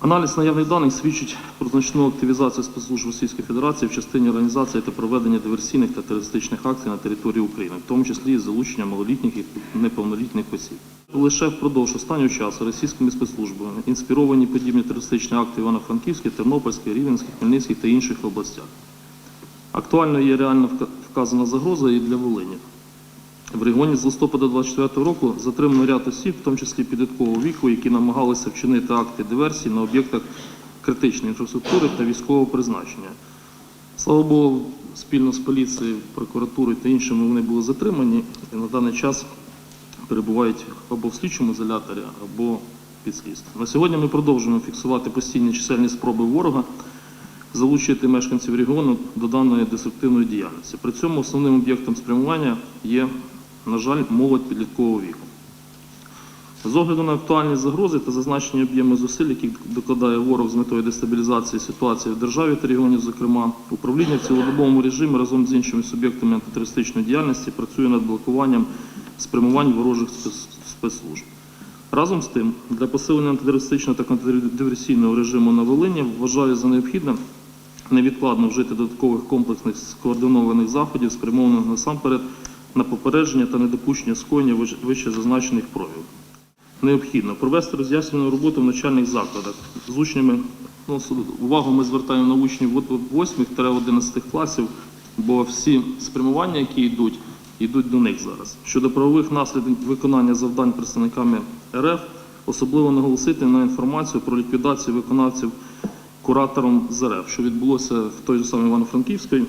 Аналіз наявних даних свідчить про значну активізацію спецслужб Російської Федерації в частині організації та проведення диверсійних та терористичних акцій на території України, в тому числі із залученням малолітніх і неповнолітніх осіб. Лише впродовж останнього часу російськими спецслужбами інспіровані подібні терористичні акти Івано-Франківській, Тернопільській, Рівненській, Хмельницькій та інших областях. Актуальною є реально вказана загроза і для Волині. В регіоні з листопада 24 року затримано ряд осіб, в тому числі підліткового віку, які намагалися вчинити акти диверсії на об'єктах критичної інфраструктури та військового призначення. Слава Богу, спільно з поліцією, прокуратурою та іншими вони були затримані і на даний час перебувають або в слідчому ізоляторі, або під слідством. На сьогодні ми продовжуємо фіксувати постійні чисельні спроби ворога залучити мешканців регіону до даної деструктивної діяльності. При цьому основним об'єктом спрямування є, на жаль, молодь підліткового віку. З огляду на актуальні загрози та зазначені об'єми зусиль, які докладає ворог з метою дестабілізації ситуації в державі та регіоні, зокрема, управління в цілодобовому режимі разом з іншими суб'єктами антитерористичної діяльності працює над блокуванням спрямувань ворожих спецслужб. Разом з тим, для посилення антитерористичного та контрдиверсійного режиму на Волині вважаю за необхідне невідкладно вжити додаткових комплексних скоординованих заходів, спрямованих насамперед на попередження та недопущення скоєння вище- зазначених проявів. Необхідно провести роз'яснювальну роботу в навчальних закладах з учнями. Ну, увагу ми звертаємо на учнів 8-11 класів, бо всі спрямування, які йдуть, йдуть до них зараз. Щодо правових наслідків виконання завдань представниками РФ, особливо наголосити на інформацію про ліквідацію виконавців куратором з РФ, що відбулося в той же самий Івано-Франківській,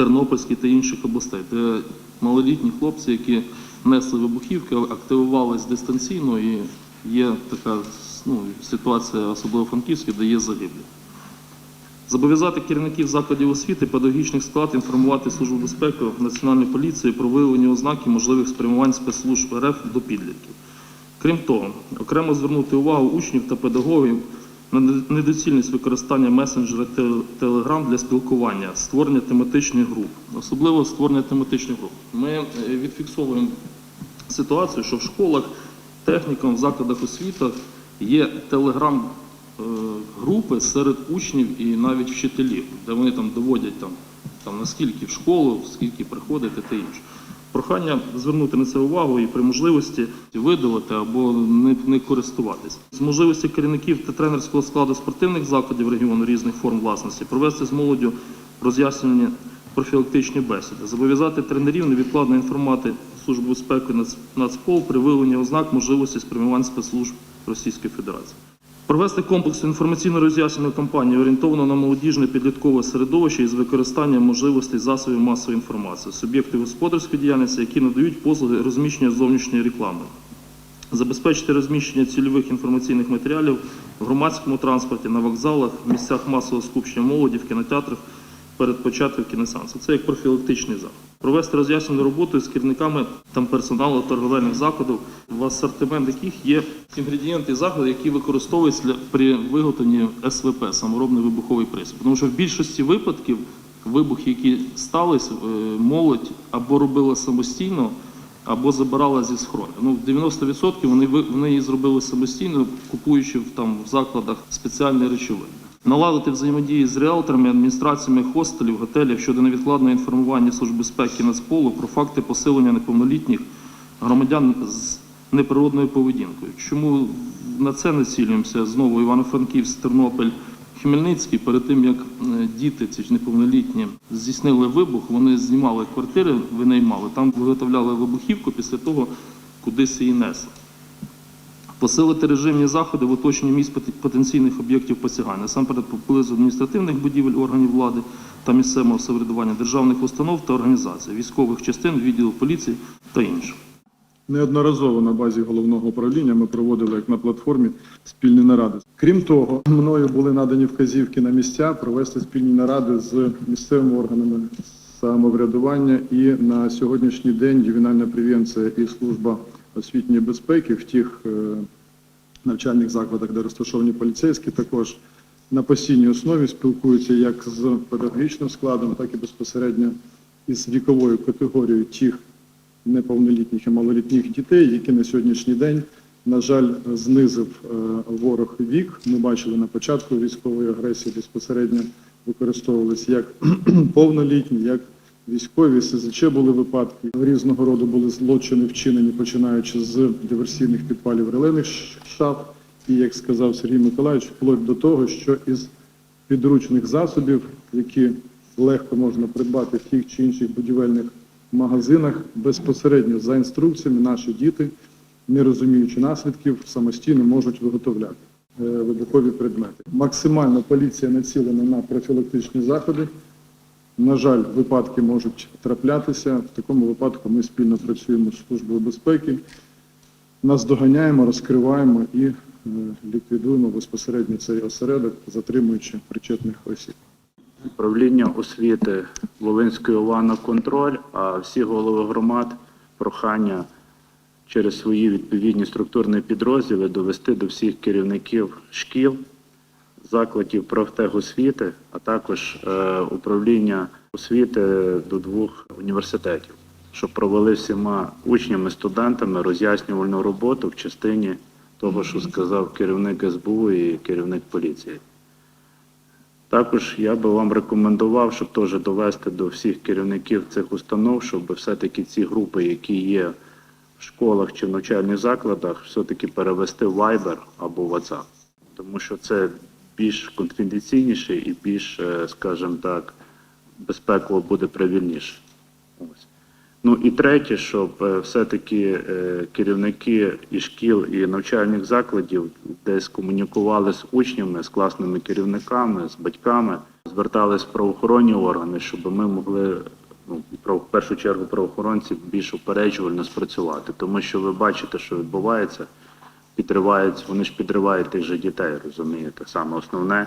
Тернопільській та інших областей, де малолітні хлопці, які несли вибухівки, активувались дистанційно і є така ну, ситуація, особливо в Франківській, де є загиблі. Зобов'язати керівників закладів освіти, педагогічних склад інформувати Службу безпеки Національної поліції про виявлені ознаки можливих спрямувань спецслужб РФ до підлітків. Крім того, окремо звернути увагу учнів та педагогів на недоцільність використання месенджера Telegram для спілкування, створення тематичних груп, особливо створення тематичних груп. Ми е, відфіксовуємо ситуацію, що в школах, технікум, в закладах освіти є телеграм групи серед учнів і навіть вчителів, де вони там доводять там, там наскільки в школу, скільки приходити та інше. Прохання звернути на це увагу і при можливості видалити або не, не користуватись. З можливості керівників та тренерського складу спортивних закладів регіону різних форм власності провести з молоддю роз'яснення профілактичні бесіди, зобов'язати тренерів невідкладно інформувати Службу безпеки Нацпол при виявленні ознак можливості спрямувань спецслужб Російської Федерації. Провести комплексну інформаційно роз'яснювальну кампанію, орієнтовану на молодіжне підліткове середовище із використанням можливостей засобів масової інформації, суб'єкти господарської діяльності, які надають послуги розміщення зовнішньої реклами. Забезпечити розміщення цільових інформаційних матеріалів в громадському транспорті, на вокзалах, в місцях масового скупчення молоді, в кінотеатрах перед початком кіносеансу. Це як профілактичний заход. Провести роз'яснену роботу з керівниками там персоналу торговельних закладів, в асортимент яких є інгредієнти заходу, які використовуються для, при виготовленні СВП, саморобний вибуховий пристрій. Тому що в більшості випадків вибухи, які стались, е, молодь або робила самостійно, або забирала зі схрону. Ну, в 90% вони, вони її зробили самостійно, купуючи в, там, в закладах спеціальні речовини. Наладити взаємодії з реалторами, адміністраціями хостелів, готелів щодо невідкладного інформування Служби безпеки Нацполу про факти посилення неповнолітніх громадян з неприродною поведінкою. Чому на це націлюємося знову Івано-Франківськ, Тернопіль, Хмельницький, перед тим як е, діти, ці ж неповнолітні, здійснили вибух, вони знімали квартири, винаймали, там виготовляли вибухівку, після того кудись її несли. Посилити режимні заходи в оточенні місць потенційних об'єктів посягання, насамперед поблизу адміністративних будівель органів влади та місцевого самоврядування, державних установ та організацій, військових частин, відділів поліції та інших. Неодноразово на базі головного управління ми проводили як на платформі спільні наради. Крім того, мною були надані вказівки на місця провести спільні наради з місцевими органами самоврядування і на сьогоднішній день ювенальна превенція і служба освітньої безпеки в тих е, навчальних закладах, де розташовані поліцейські, також на постійній основі спілкуються як з педагогічним складом, так і безпосередньо із віковою категорією тих неповнолітніх і малолітніх дітей, які на сьогоднішній день на жаль, знизив е, ворог вік. Ми бачили на початку військової агресії безпосередньо використовувалися як повнолітні, як військові. СЗЧ були випадки. Різного роду були злочини вчинені, починаючи з диверсійних підпалів релейних шаф. І, як сказав Сергій Миколаївич, вплоть до того, що із підручних засобів, які легко можна придбати в тих чи інших будівельних магазинах, безпосередньо за інструкціями наші діти, не розуміючи наслідків, самостійно можуть виготовляти е, вибухові предмети. Максимально поліція націлена на профілактичні заходи. На жаль, випадки можуть траплятися. В такому випадку ми спільно працюємо з Службою безпеки, наздоганяємо, розкриваємо і е, ліквідуємо безпосередньо цей осередок, затримуючи причетних осіб. Управління освіти Волинської ОВА на контроль, а всі голови громад прохання через свої відповідні структурні підрозділи довести до всіх керівників шкіл, закладів профтехосвіти, а також е, управління освіти до двох університетів, щоб провели всіма учнями, студентами роз'яснювальну роботу в частині того, що сказав керівник СБУ і керівник поліції. Також я би вам рекомендував, щоб теж довести до всіх керівників цих установ, щоб все-таки ці групи, які є в школах чи в навчальних закладах, все-таки перевести в Viber або WhatsApp. Тому що це більш конфіденційніше і більш, е, скажімо так, безпеково буде правильніше. Ось. Ну і третє, щоб е, все-таки е, керівники і шкіл, і навчальних закладів десь комунікували з учнями, з класними керівниками, з батьками, звертались в правоохоронні органи, щоб ми могли ну, в першу чергу правоохоронці більш упереджувально спрацювати. Тому що ви бачите, що відбувається, підривають, вони ж підривають тих же дітей, розумієте? Саме основне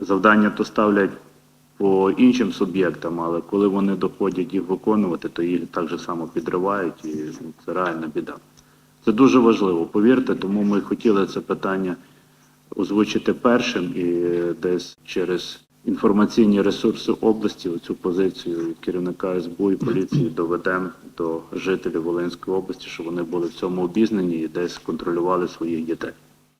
завдання то ставлять по іншим суб'єктам, але коли вони доходять їх виконувати, то їх так же само підривають, і ну, це реальна біда. Це дуже важливо, повірте, тому ми хотіли це питання озвучити першим і десь через інформаційні ресурси області цю позицію керівника СБУ і поліції доведемо до жителів Волинської області, щоб вони були в цьому обізнані і десь контролювали своїх дітей.